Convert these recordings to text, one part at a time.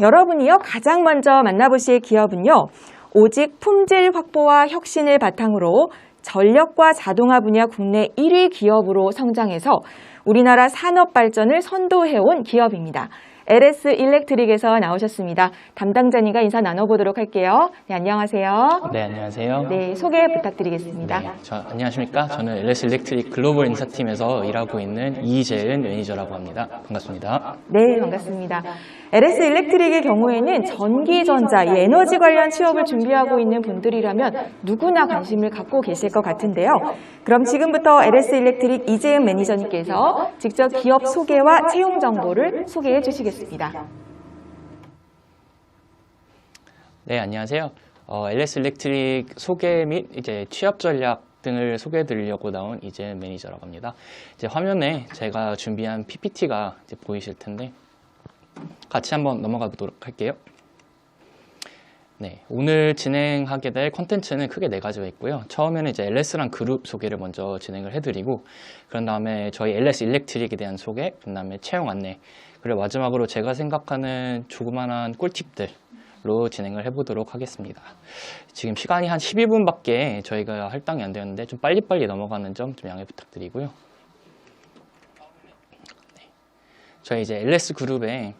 여러분이요 가장 먼저 만나보실 기업은요. 오직 품질 확보와 혁신을 바탕으로 전력과 자동화 분야 국내 1위 기업으로 성장해서 우리나라 산업 발전을 선도해온 기업입니다. LS 일렉트릭에서 나오셨습니다. 담당자님과 인사 나눠보도록 할게요. 네, 안녕하세요. 네, 안녕하세요. 네, 소개 부탁드리겠습니다. 네, 저, 안녕하십니까. 저는 LS 일렉트릭 글로벌 인사팀에서 일하고 있는 이재은 매니저라고 합니다. 반갑습니다. 네, 반갑습니다. LS 일렉트릭의 경우에는 전기전자, 이 에너지 관련 취업을 준비하고 있는 분들이라면 누구나 관심을 갖고 계실 것 같은데요. 그럼 지금부터 LS 일렉트릭 이재은 매니저님께서 직접 기업 소개와 채용 정보를 소개해 주시겠습니다. 네, 안녕하세요. 어, LS 일렉트릭 소개 및 이제 취업 전략 등을 소개해 드리려고 나온 이재은 매니저라고 합니다. 이제 화면에 제가 준비한 PPT가 보이실 텐데 같이 한번 넘어가 보도록 할게요. 네, 오늘 진행하게 될 컨텐츠는 크게 네 가지가 있고요. 처음에는 이제 LS랑 그룹 소개를 먼저 진행을 해드리고, 그런 다음에 저희 LS 일렉트릭에 대한 소개, 그 다음에 채용 안내, 그리고 마지막으로 제가 생각하는 조그만한 꿀팁들 로 진행을 해보도록 하겠습니다. 지금 시간이 한 12분밖에 저희가 할당이 안 되었는데 좀 빨리빨리 넘어가는 점 좀 양해 부탁드리고요. 네. 저희 이제 LS 그룹에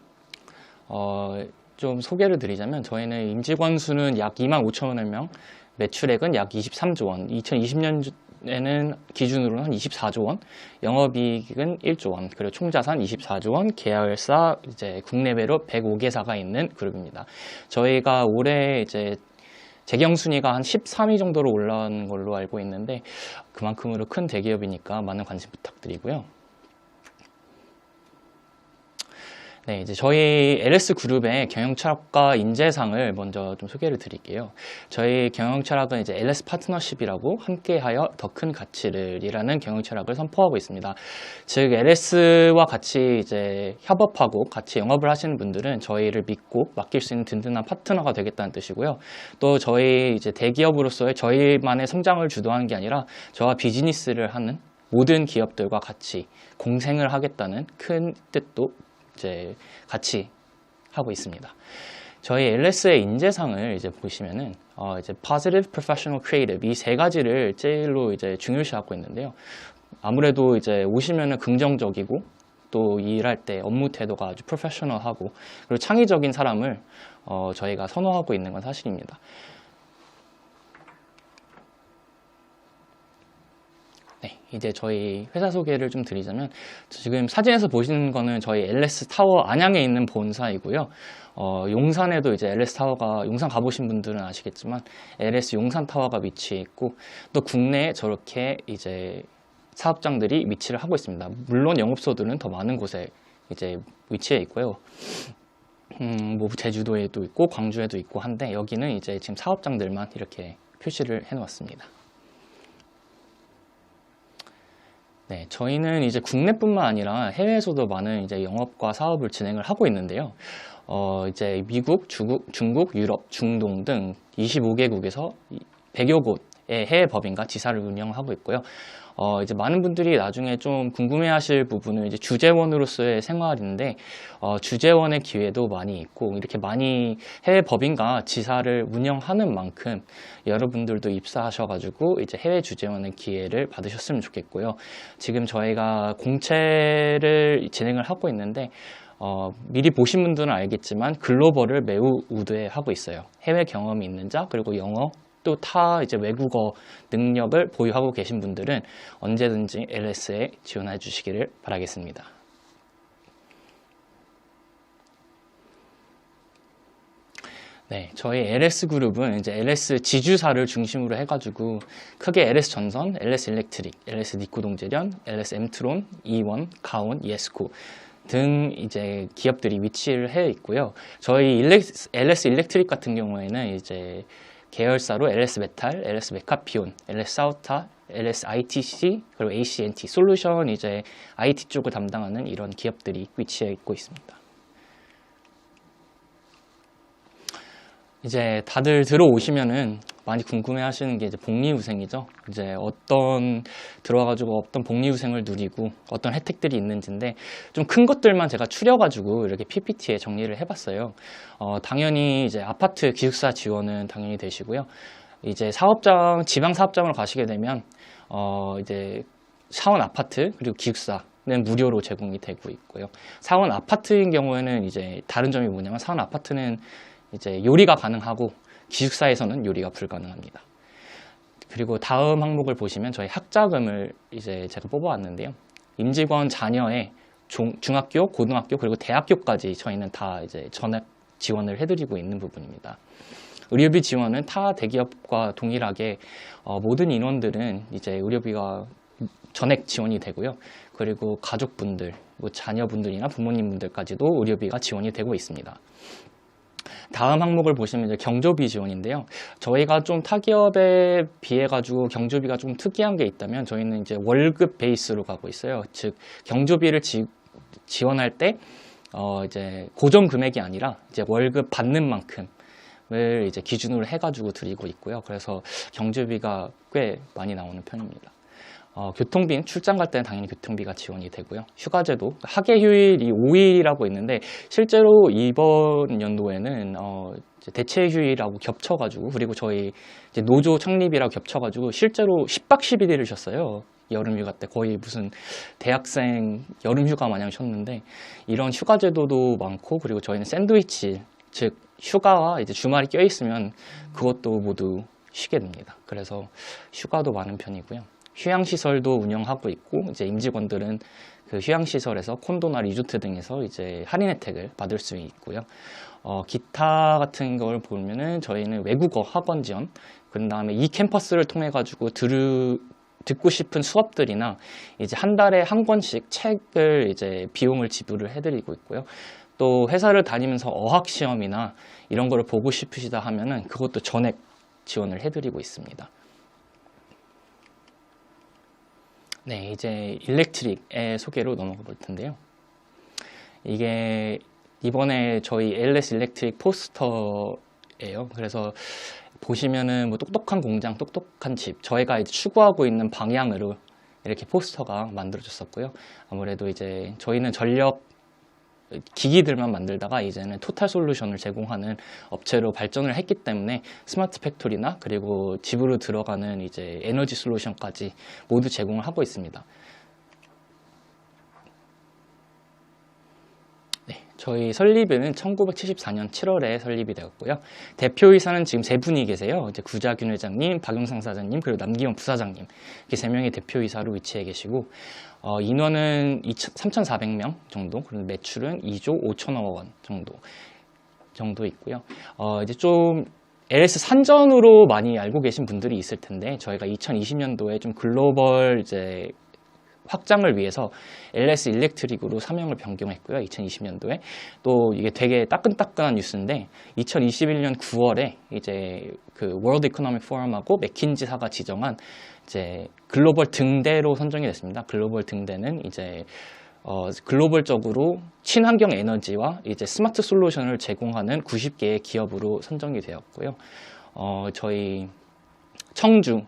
어, 좀 소개를 드리자면 저희는 임직원 수는 약 2만 5천여 명, 매출액은 약 23조 원, 2020년에는 기준으로는 한 24조 원, 영업이익은 1조 원, 그리고 총자산 24조 원, 계열사 이제 국내외로 105개사가 있는 그룹입니다. 저희가 올해 이제 재경 순위가 한 13위 정도로 올라온 걸로 알고 있는데 그만큼으로 큰 대기업이니까 많은 관심 부탁드리고요. 네, 이제 저희 LS 그룹의 경영 철학과 인재상을 먼저 좀 소개를 드릴게요. 저희 경영 철학은 이제 LS 파트너십이라고 함께하여 더 큰 가치를이라는 경영 철학을 선포하고 있습니다. 즉 LS와 같이 이제 협업하고 같이 영업을 하시는 분들은 저희를 믿고 맡길 수 있는 든든한 파트너가 되겠다는 뜻이고요. 또 저희 이제 대기업으로서의 저희만의 성장을 주도하는 게 아니라 저와 비즈니스를 하는 모든 기업들과 같이 공생을 하겠다는 큰 뜻도 이제 같이 하고 있습니다. 저희 LS의 인재상을 이제 보시면은 어 이제 positive, professional, creative 이 세 가지를 제일로 이제 중요시하고 있는데요. 아무래도 이제 오시면은 긍정적이고 또 일할 때 업무 태도가 아주 프로페셔널하고 그리고 창의적인 사람을 어 저희가 선호하고 있는 건 사실입니다. 이제 저희 회사 소개를 좀 드리자면 지금 사진에서 보시는 거는 저희 LS 타워 안양에 있는 본사이고요. 어, 용산에도 이제 LS 타워가 용산 가보신 분들은 아시겠지만 LS 용산 타워가 위치해 있고 또 국내에 저렇게 이제 사업장들이 위치를 하고 있습니다. 물론 영업소들은 더 많은 곳에 이제 위치해 있고요. 음, 뭐 제주도에도 있고 광주에도 있고 한데 여기는 이제 지금 사업장들만 이렇게 표시를 해놓았습니다. 네, 저희는 이제 국내뿐만 아니라 해외에서도 많은 이제 영업과 사업을 진행을 하고 있는데요. 어, 이제 미국, 중국, 중국, 유럽, 중동 등 25개국에서 100여 곳의 해외 법인과 지사를 운영하고 있고요. 어, 이제 많은 분들이 나중에 좀 궁금해 하실 부분은 이제 주재원으로서의 생활인데, 어, 주재원의 기회도 많이 있고, 이렇게 많이 해외 법인과 지사를 운영하는 만큼 여러분들도 입사하셔가지고 이제 해외 주재원의 기회를 받으셨으면 좋겠고요. 지금 저희가 공채를 진행을 하고 있는데, 어, 미리 보신 분들은 알겠지만 글로벌을 매우 우대하고 있어요. 해외 경험이 있는 자, 그리고 영어, 또 타 이제 외국어 능력을 보유하고 계신 분들은 언제든지 LS에 지원해 주시기를 바라겠습니다. 네, 저희 LS 그룹은 이제 LS 지주사를 중심으로 해가지고 크게 LS 전선, LS 일렉트릭, LS 니코동제련, LS 엠트론, 이원, 가온, 예스코 등 이제 기업들이 위치를 해 있고요. 저희 LS 일렉트릭 같은 경우에는 이제 계열사로 LS 메탈, LS 메카피온, LS 사우타, LS ITC 그리고 ACNT 솔루션 이제 IT 쪽을 담당하는 이런 기업들이 위치해 있고 있습니다. 이제 다들 들어오시면은 많이 궁금해 하시는 게 이제 복리후생이죠. 이제 어떤 들어와가지고 어떤 복리후생을 누리고 어떤 혜택들이 있는지인데 좀 큰 것들만 제가 추려가지고 이렇게 PPT에 정리를 해봤어요. 어, 당연히 이제 아파트 기숙사 지원은 당연히 되시고요. 이제 사업장 지방 사업장으로 가시게 되면 어, 이제 사원 아파트 그리고 기숙사 는 무료로 제공이 되고 있고요. 사원 아파트인 경우에는 이제 다른 점이 뭐냐면 사원 아파트는 이제 요리가 가능하고 기숙사에서는 요리가 불가능합니다. 그리고 다음 항목을 보시면 저희 학자금을 이제 제가 뽑아왔는데요. 임직원 자녀의 중, 중학교, 고등학교 그리고 대학교까지 저희는 다 이제 전액 지원을 해드리고 있는 부분입니다. 의료비 지원은 타 대기업과 동일하게 어, 모든 인원들은 이제 의료비가 전액 지원이 되고요. 그리고 가족분들, 뭐 자녀분들이나 부모님분들까지도 의료비가 지원이 되고 있습니다. 다음 항목을 보시면 이제 경조비 지원인데요. 저희가 좀 타기업에 비해 가지고 경조비가 좀 특이한 게 있다면 저희는 이제 월급 베이스로 가고 있어요. 즉 경조비를 지, 지원할 때 어, 이제 고정 금액이 아니라 이제 월급 받는 만큼 을 이제 기준으로 해가지고 드리고 있고요. 그래서 경조비가 꽤 많이 나오는 편입니다. 어, 교통비, 출장 갈 때는 당연히 교통비가 지원이 되고요. 휴가제도, 학예 휴일이 5일이라고 있는데, 실제로 이번 연도에는, 어, 대체 휴일하고 겹쳐가지고, 그리고 저희 노조 창립이라고 겹쳐가지고, 실제로 10박 11일을 쉬었어요. 여름 휴가 때 거의 무슨 대학생 여름 휴가 마냥 쉬었는데, 이런 휴가 제도도 많고, 그리고 저희는 샌드위치, 즉, 휴가와 이제 주말이 껴있으면 그것도 모두 쉬게 됩니다. 그래서 휴가도 많은 편이고요. 휴양시설도 운영하고 있고 이제 임직원들은 그 휴양시설에서 콘도나 리조트 등에서 이제 할인 혜택을 받을 수 있고요. 어, 기타 같은 걸 보면은 저희는 외국어 학원 지원, 그 다음에 이 캠퍼스를 통해 가지고 들으 듣고 싶은 수업들이나 이제 한 달에 한 권씩 책을 이제 비용을 지불을 해드리고 있고요. 또 회사를 다니면서 어학 시험이나 이런 거를 보고 싶으시다 하면은 그것도 전액 지원을 해드리고 있습니다. 네, 이제 일렉트릭의 소개로 넘어가 볼 텐데요. 이게 이번에 저희 LS 일렉트릭 포스터예요. 그래서 보시면은 뭐 똑똑한 공장, 똑똑한 집, 저희가 이제 추구하고 있는 방향으로 이렇게 포스터가 만들어졌었고요. 아무래도 이제 저희는 전력 기기들만 만들다가 이제는 토탈 솔루션을 제공하는 업체로 발전을 했기 때문에 스마트 팩토리나 그리고 집으로 들어가는 이제 에너지 솔루션까지 모두 제공을 하고 있습니다. 네, 저희 설립은 1974년 7월에 설립이 되었고요. 대표이사는 지금 세 분이 계세요. 이제 구자균 회장님, 박영상 사장님, 그리고 남기현 부사장님 이렇게 세 명이 대표이사로 위치해 계시고 어, 인원은 3,400명 정도, 그리고 매출은 2조 5천억 원 정도 정도 있고요. 어, 이제 좀 LS 산전으로 많이 알고 계신 분들이 있을 텐데 저희가 2020년도에 좀 글로벌 이제 확장을 위해서 LS 일렉트릭으로 사명을 변경했고요. 2020년도에 또 이게 되게 따끈따끈한 뉴스인데 2021년 9월에 이제 그 월드 이코노믹 포럼하고 맥킨지사가 지정한 이제 글로벌 등대로 선정이 됐습니다. 글로벌 등대는 이제 어, 글로벌적으로 친환경 에너지와 이제 스마트 솔루션을 제공하는 90개의 기업으로 선정이 되었고요. 어, 저희 청주에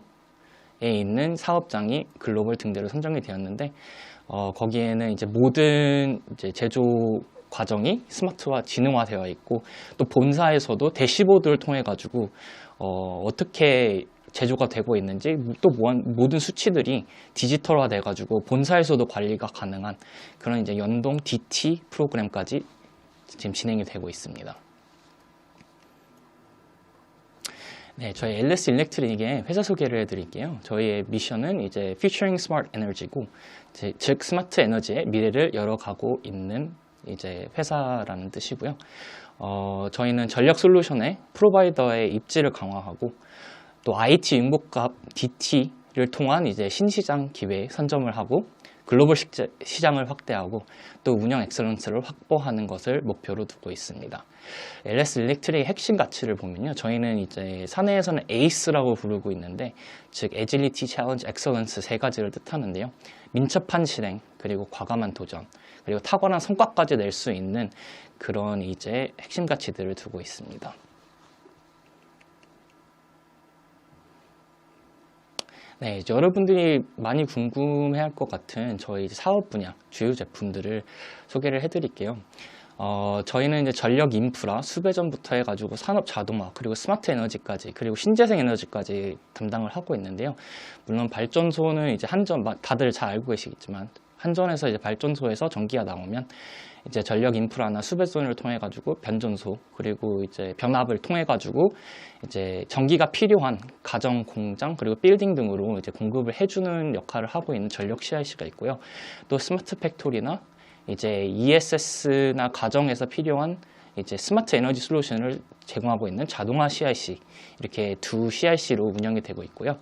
있는 사업장이 글로벌 등대로 선정이 되었는데 어, 거기에는 이제 모든 이제 제조 과정이 스마트화 지능화되어 있고 또 본사에서도 대시보드를 통해 가지고 어, 어떻게 제조가 되고 있는지 또 모든 수치들이 디지털화 돼 가지고 본사에서도 관리가 가능한 그런 이제 연동 DT 프로그램까지 지금 진행이 되고 있습니다. 네, 저희 LS 일렉트릭의 회사 소개를 해드릴게요. 저희의 미션은 이제 Featuring Smart Energy고, 즉 스마트 에너지의 미래를 열어가고 있는 이제 회사라는 뜻이고요. 어, 저희는 전력 솔루션의 프로바이더의 입지를 강화하고 또 IT 융복합 DT를 통한 이제 신시장 기회 선점을 하고 글로벌 시장을 확대하고 또 운영 엑셀런스를 확보하는 것을 목표로 두고 있습니다. LS 일렉트릭의 핵심 가치를 보면요. 저희는 이제 사내에서는 에이스라고 부르고 있는데 즉 에질리티, 챌린지, 엑셀런스 세 가지를 뜻하는데요. 민첩한 실행, 그리고 과감한 도전, 그리고 탁월한 성과까지 낼 수 있는 그런 이제 핵심 가치들을 두고 있습니다. 네, 이제 여러분들이 많이 궁금해할 것 같은 저희 사업 분야 주요 제품들을 소개를 해드릴게요. 어, 저희는 이제 전력 인프라, 수배전부터 해가지고 산업 자동화, 그리고 스마트 에너지까지, 그리고 신재생 에너지까지 담당을 하고 있는데요. 물론 발전소는 이제 한전, 막 다들 잘 알고 계시겠지만, 한전에서 이제 발전소에서 전기가 나오면 이제 전력 인프라나 수배선을 통해 가지고 변전소 그리고 이제 변압을 통해 가지고 이제 전기가 필요한 가정 공장 그리고 빌딩 등으로 이제 공급을 해주는 역할을 하고 있는 전력 CIC가 있고요. 또 스마트 팩토리나 이제 ESS나 가정에서 필요한 이제 스마트 에너지 솔루션을 제공하고 있는 자동화 CIC 이렇게 두 CIC로 운영이 되고 있고요.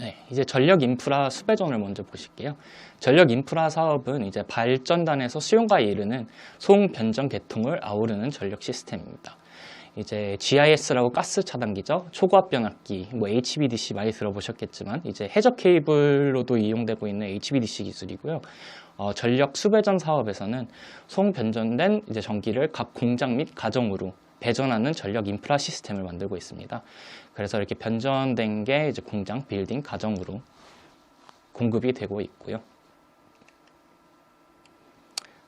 네, 이제 전력 인프라 수배전을 먼저 보실게요. 전력 인프라 사업은 이제 발전단에서 수용가에 이르는 송 변전 계통을 아우르는 전력 시스템입니다. 이제 GIS라고 가스 차단기죠. 초고압 변압기, 뭐 HVDC 많이 들어보셨겠지만 이제 해적 케이블로도 이용되고 있는 HVDC 기술이고요. 어, 전력 수배전 사업에서는 송 변전된 이제 전기를 각 공장 및 가정으로 배전하는 전력 인프라 시스템을 만들고 있습니다. 그래서 이렇게 변전된 게 이제 공장, 빌딩, 가정으로 공급이 되고 있고요.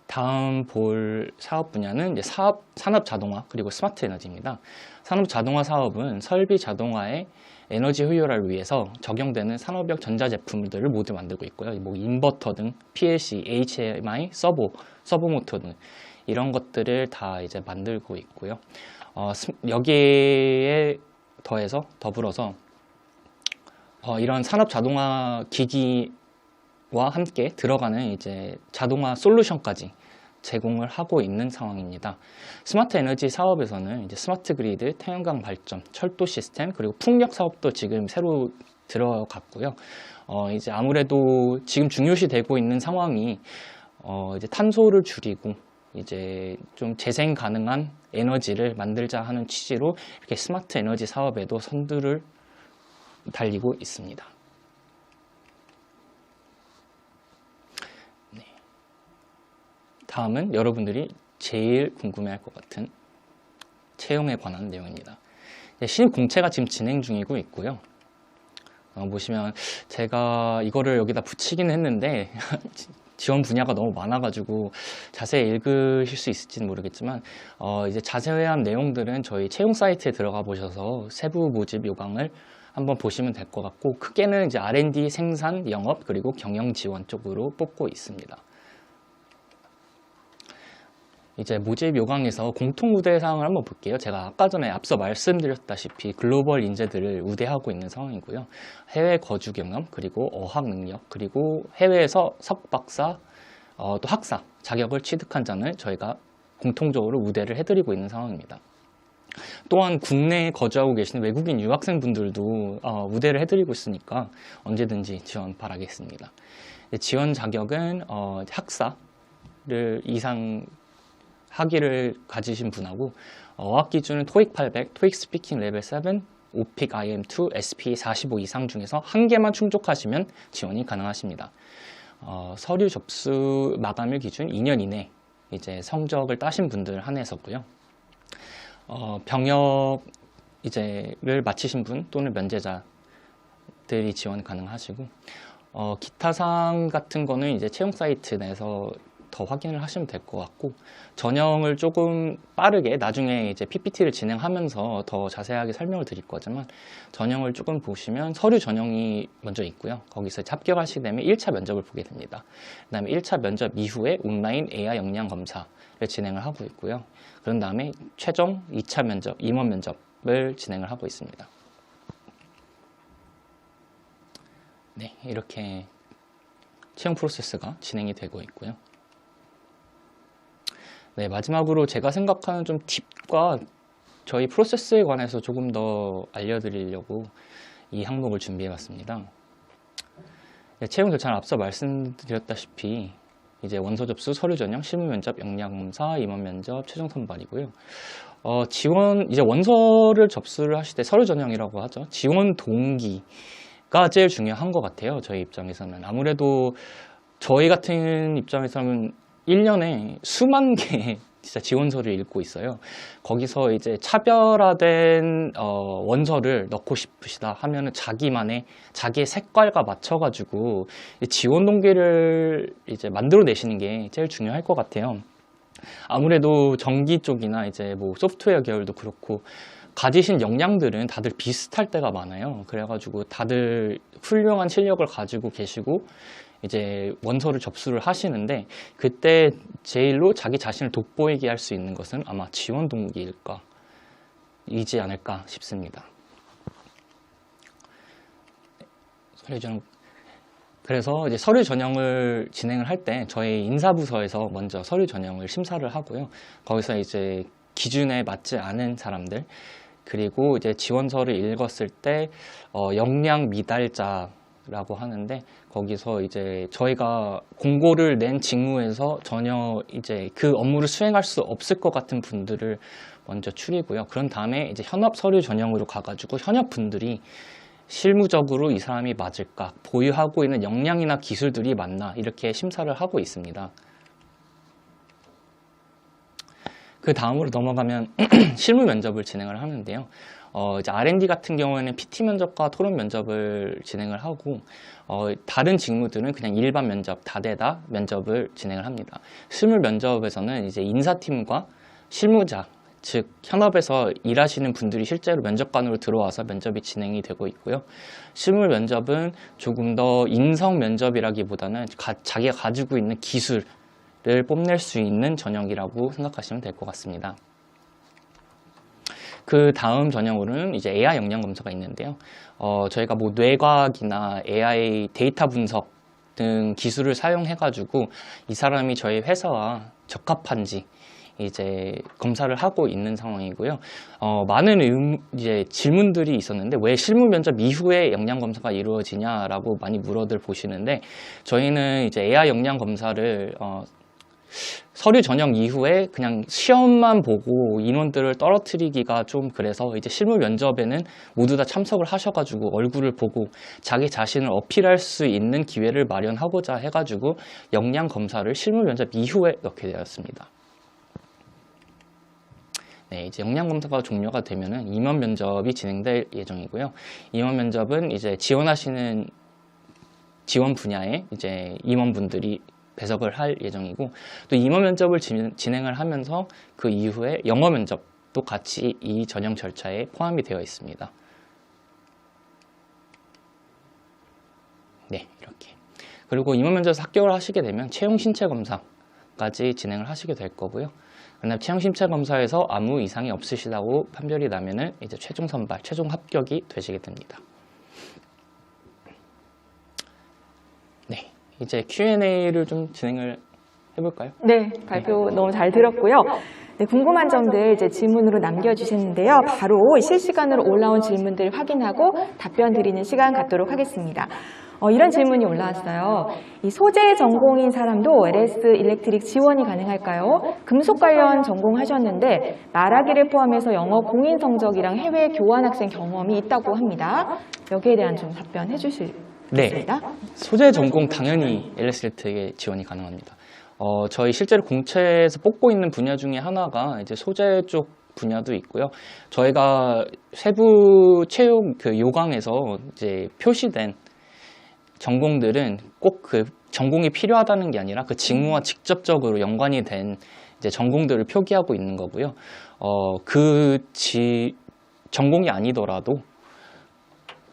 다음 볼 사업 분야는 이제 사업, 산업 자동화 그리고 스마트 에너지입니다. 산업 자동화 사업은 설비 자동화의 에너지 효율화를 위해서 적용되는 산업용 전자제품들을 모두 만들고 있고요. 뭐 인버터 등 PLC, HMI, 서보, 서보 모터 등 이런 것들을 다 이제 만들고 있고요. 어, 스- 여기에 더해서 더불어서 어, 이런 산업 자동화 기기와 함께 들어가는 이제 자동화 솔루션까지 제공을 하고 있는 상황입니다. 스마트 에너지 사업에서는 이제 스마트 그리드, 태양광 발전, 철도 시스템 그리고 풍력 사업도 지금 새로 들어갔고요. 어, 이제 아무래도 지금 중요시 되고 있는 상황이 어, 이제 탄소를 줄이고 이제 좀 재생 가능한 에너지를 만들자 하는 취지로 이렇게 스마트 에너지 사업에도 선두를 달리고 있습니다. 네. 다음은 여러분들이 제일 궁금해할 것 같은 채용에 관한 내용입니다. 네, 신입 공채가 지금 진행 중이고 있고요. 어, 보시면 제가 이거를 여기다 붙이긴 했는데 지원 분야가 너무 많아가지고 자세히 읽으실 수 있을지는 모르겠지만 어, 이제 자세한 내용들은 저희 채용 사이트에 들어가 보셔서 세부 모집 요강을 한번 보시면 될 것 같고 크게는 이제 R&D 생산, 영업 그리고 경영 지원 쪽으로 뽑고 있습니다. 이제 모집 요강에서 공통 우대 사항을 한번 볼게요. 제가 아까 전에 앞서 말씀드렸다시피 글로벌 인재들을 우대하고 있는 상황이고요. 해외 거주 경험, 그리고 어학 능력, 그리고 해외에서 석박사, 어, 또 학사 자격을 취득한 자는 저희가 공통적으로 우대를 해드리고 있는 상황입니다. 또한 국내에 거주하고 계시는 외국인 유학생분들도 어, 우대를 해드리고 있으니까 언제든지 지원 바라겠습니다. 네, 지원 자격은 어, 학사를 이상 학위를 가지신 분하고 어, 어학 기준은 토익 800, 토익 스피킹 레벨 7, 오픽 IM2, SP 45 이상 중에서 한 개만 충족하시면 지원이 가능하십니다. 어, 서류 접수 마감일 기준 2년 이내 이제 성적을 따신 분들 한해서고요. 어, 병역 이제를 마치신 분 또는 면제자들이 지원 가능하시고 어, 기타 사항 같은 거는 이제 채용 사이트 내에서 더 확인을 하시면 될 것 같고 전형을 조금 빠르게 나중에 이제 PPT를 진행하면서 더 자세하게 설명을 드릴 거지만 전형을 조금 보시면 서류 전형이 먼저 있고요. 거기서 합격하시게 되면 1차 면접을 보게 됩니다. 그 다음에 1차 면접 이후에 온라인 AI 역량 검사를 진행을 하고 있고요. 그런 다음에 최종 2차 면접, 임원 면접을 진행을 하고 있습니다. 네, 이렇게 채용 프로세스가 진행이 되고 있고요. 네, 마지막으로 제가 생각하는 좀 팁과 저희 프로세스에 관해서 조금 더 알려드리려고 이 항목을 준비해 봤습니다. 네, 채용 절차는 앞서 말씀드렸다시피 이제 원서 접수, 서류 전형, 실무 면접, 역량 검사, 임원 면접, 최종 선발이고요. 어, 지원 이제 원서를 접수를 하실 때 서류 전형이라고 하죠. 지원 동기가 제일 중요한 것 같아요. 저희 입장에서는 아무래도 저희 같은 입장에서는 1년에 수만 개의 진짜 지원서를 읽고 있어요. 거기서 이제 차별화된 어, 원서를 넣고 싶으시다 하면은 자기만의 자기의 색깔과 맞춰가지고 이 지원 동기를 이제 만들어내시는 게 제일 중요할 것 같아요. 아무래도 전기 쪽이나 이제 뭐 소프트웨어 계열도 그렇고 가지신 역량들은 다들 비슷할 때가 많아요. 그래가지고 다들 훌륭한 실력을 가지고 계시고 이제 원서를 접수를 하시는데 그때 제일로 자기 자신을 돋보이게 할 수 있는 것은 아마 지원 동기일까 이지 않을까 싶습니다. 서류 전형 그래서 이제 서류 전형을 진행을 할 때 저희 인사부서에서 먼저 서류 전형을 심사를 하고요. 거기서 이제 기준에 맞지 않은 사람들 그리고 이제 지원서를 읽었을 때 어, 역량 미달자 라고 하는데 거기서 이제 저희가 공고를 낸 직무에서 전혀 이제 그 업무를 수행할 수 없을 것 같은 분들을 먼저 추리고요. 그런 다음에 이제 현업 서류 전형으로 가가지고 현업 분들이 실무적으로 이 사람이 맞을까, 보유하고 있는 역량이나 기술들이 맞나 이렇게 심사를 하고 있습니다. 그 다음으로 넘어가면 실무 면접을 진행을 하는데요. 어, 이제 R&D 같은 경우에는 PT 면접과 토론 면접을 진행을 하고 어, 다른 직무들은 그냥 일반 면접, 다대다 면접을 진행을 합니다. 실무 면접에서는 이제 인사팀과 실무자, 즉 현업에서 일하시는 분들이 실제로 면접관으로 들어와서 면접이 진행이 되고 있고요. 실무 면접은 조금 더 인성 면접이라기보다는 가- 자기가 가지고 있는 기술을 뽐낼 수 있는 전형이라고 생각하시면 될 것 같습니다. 그 다음 전형으로는 이제 AI 역량 검사가 있는데요. 어, 저희가 뭐 뇌과학이나 AI 데이터 분석 등 기술을 사용해가지고 이 사람이 저희 회사와 적합한지 이제 검사를 하고 있는 상황이고요. 어, 많은 의, 이제 질문들이 있었는데 왜 실무 면접 이후에 역량 검사가 이루어지냐라고 많이 물어들 보시는데 저희는 이제 AI 역량 검사를 어, 서류 전형 이후에 그냥 시험만 보고 인원들을 떨어뜨리기가 좀 그래서 이제 실무 면접에는 모두 다 참석을 하셔가지고 얼굴을 보고 자기 자신을 어필할 수 있는 기회를 마련하고자 해가지고 역량 검사를 실무 면접 이후에 넣게 되었습니다. 네, 이제 역량 검사가 종료가 되면은 임원 면접이 진행될 예정이고요. 임원 면접은 이제 지원하시는 지원 분야에 이제 임원분들이 배석을 할 예정이고 또 임원 면접을 진- 진행을 하면서 그 이후에 영어 면접도 같이 이 전형 절차에 포함이 되어 있습니다. 네, 이렇게. 그리고 임원 면접에서 합격을 하시게 되면 채용 신체 검사까지 진행을 하시게 될 거고요. 그다음 채용 신체 검사에서 아무 이상이 없으시다고 판별이 나면은 이제 최종 선발, 최종 합격이 되시게 됩니다. 네, 이제 Q&A를 좀 진행을 해볼까요? 네, 발표 너무 잘 들었고요. 네, 궁금한 점들 이제 질문으로 남겨주셨는데요. 바로 실시간으로 올라온 질문들 확인하고 답변 드리는 시간 갖도록 하겠습니다. 어, 이런 질문이 올라왔어요. 이 소재 전공인 사람도 LS 일렉트릭 지원이 가능할까요? 금속 관련 전공하셨는데 말하기를 포함해서 영어 공인 성적이랑 해외 교환 학생 경험이 있다고 합니다. 여기에 대한 좀 답변해 주시 겠습니다. 소재 전공 당연히 LSLT에 지원이 가능합니다. 어, 저희 실제로 공채에서 뽑고 있는 분야 중에 하나가 이제 소재 쪽 분야도 있고요. 저희가 세부 채용 그 요강에서 이제 표시된 전공들은 꼭 그 전공이 필요하다는 게 아니라 그 직무와 직접적으로 연관이 된 이제 전공들을 표기하고 있는 거고요. 어, 그 지, 전공이 아니더라도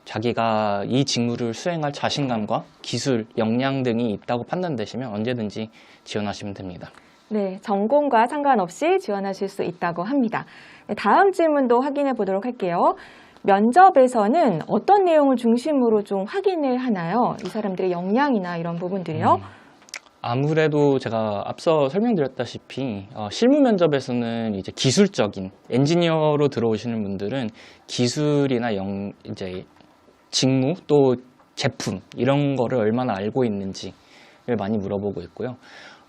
자기가 이 직무를 수행할 자신감과 기술, 역량 등이 있다고 판단되시면 언제든지 지원하시면 됩니다. 네, 전공과 상관없이 지원하실 수 있다고 합니다. 네, 다음 질문도 확인해 보도록 할게요. 면접에서는 어떤 내용을 중심으로 좀 확인을 하나요? 이 사람들의 역량이나 이런 부분들이요? 음. 아무래도 제가 앞서 설명드렸다시피 어, 실무 면접에서는 이제 기술적인 엔지니어로 들어오시는 분들은 기술이나 영 이제 직무 또 제품 이런 거를 얼마나 알고 있는지를 많이 물어보고 있고요.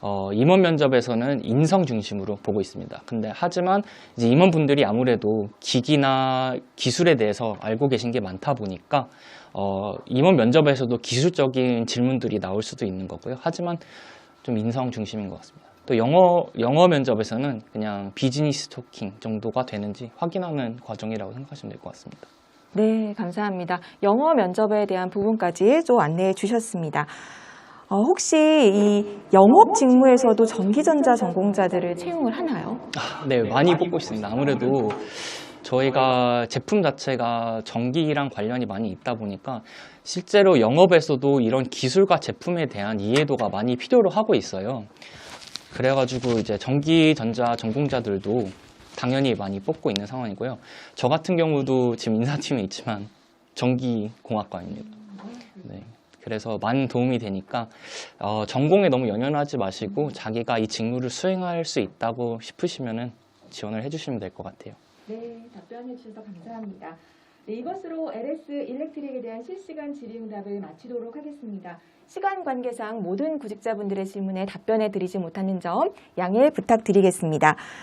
어, 임원 면접에서는 인성 중심으로 보고 있습니다. 근데 하지만 이제 임원분들이 아무래도 기기나 기술에 대해서 알고 계신 게 많다 보니까 어, 임원 면접에서도 기술적인 질문들이 나올 수도 있는 거고요. 하지만 좀 인성 중심인 것 같습니다. 또 영어 영어 면접에서는 그냥 비즈니스 토킹 정도가 되는지 확인하는 과정이라고 생각하시면 될 것 같습니다. 네, 감사합니다. 영어 면접에 대한 부분까지 좀 안내해 주셨습니다. 어, 혹시 이 영업 직무에서도 전기전자 전공자들을 채용을 하나요? 네, 많이 뽑고 있습니다. 아무래도 저희가 제품 자체가 전기랑 관련이 많이 있다 보니까 실제로 영업에서도 이런 기술과 제품에 대한 이해도가 많이 필요로 하고 있어요. 그래가지고 이제 전기 전자 전공자들도 당연히 많이 뽑고 있는 상황이고요. 저 같은 경우도 지금 인사팀에 있지만 전기공학과입니다. 네. 그래서 많은 도움이 되니까 어, 전공에 너무 연연하지 마시고 자기가 이 직무를 수행할 수 있다고 싶으시면은 지원을 해주시면 될 것 같아요. 네, 답변해 주셔서 감사합니다. 네, 이것으로 LS 일렉트릭에 대한 실시간 질의응답을 마치도록 하겠습니다. 시간 관계상 모든 구직자분들의 질문에 답변해 드리지 못하는 점 양해 부탁드리겠습니다.